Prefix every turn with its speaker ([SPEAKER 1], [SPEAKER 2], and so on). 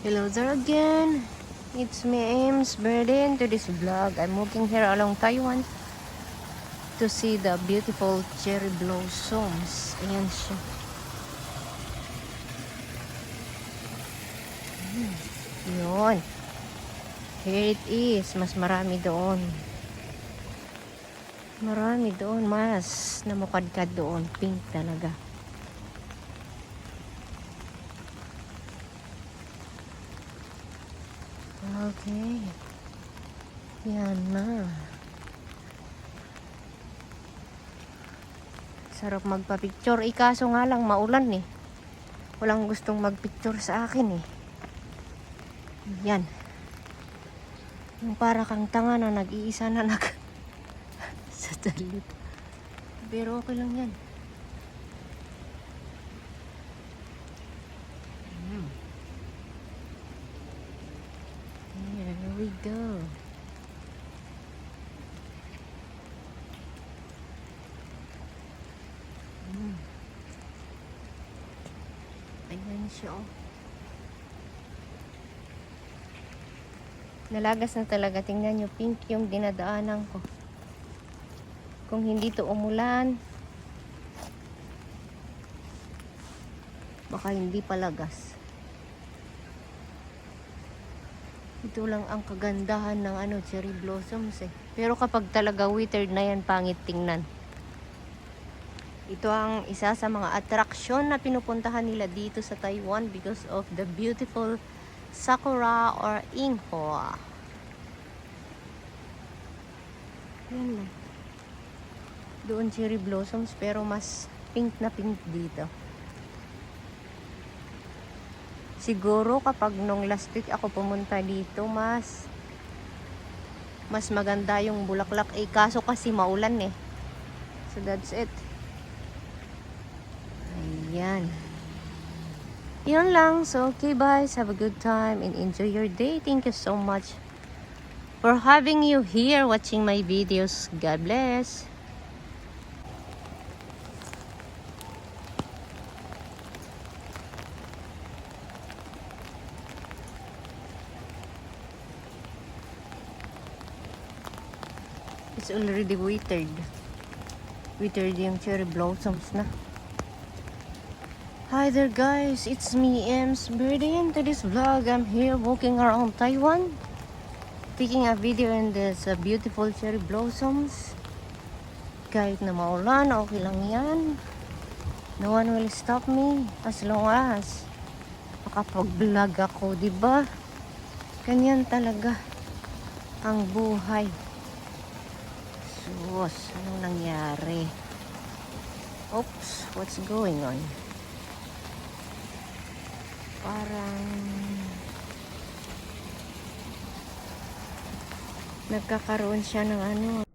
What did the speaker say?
[SPEAKER 1] Hello there again. It's me, Ames Burden, to this vlog. I'm walking here along Taiwan to see the beautiful cherry blossoms. Ayan siya. Hmm. Here it is. Mas marami doon. Marami doon. Mas namukadkad doon. Pink talaga. Okay. Yan na. Sarap magpa-picture. Eh, kaso nga lang, maulan eh. Walang gustong magpicture sa akin eh. Yan. Yung para kang tanga na nag-iisa na nag... sa talit. Pero okay lang yan. Here we go. Mm. Ayan siya oh. Nalagas na talaga. Tingnan nyo, pink yung dinadaanan ko. Kung hindi to umulan, baka hindi palagas. Ito lang ang kagandahan ng ano, cherry blossoms eh. Pero kapag talaga withered na yan, pangit tingnan. Ito ang isa sa mga attraction na pinupuntahan nila dito sa Taiwan because of the beautiful sakura or inhua. Yan lang. Doon cherry blossoms pero mas pink na pink dito. Siguro kapag nung last week ako pumunta dito, mas mas maganda yung bulaklak. Eh, kaso kasi maulan eh. So that's it. Ayan. Yun lang. So, okay guys. Have a good time and enjoy your day. Thank you so much for having you here watching my videos. God bless. It's already withered. Withered yung cherry blossoms na. Hi there guys, it's me Ems Birdie to this vlog. I'm here walking around Taiwan. Taking a video in this uh, beautiful cherry blossoms. Kahit na maulan, okay lang yan. No one will stop me as long as makapag-vlog ako, ba? Ganyan talaga ang buhay. Sus, anong nangyari? Oops, what's going on? Parang nagkakaroon siya ng ano,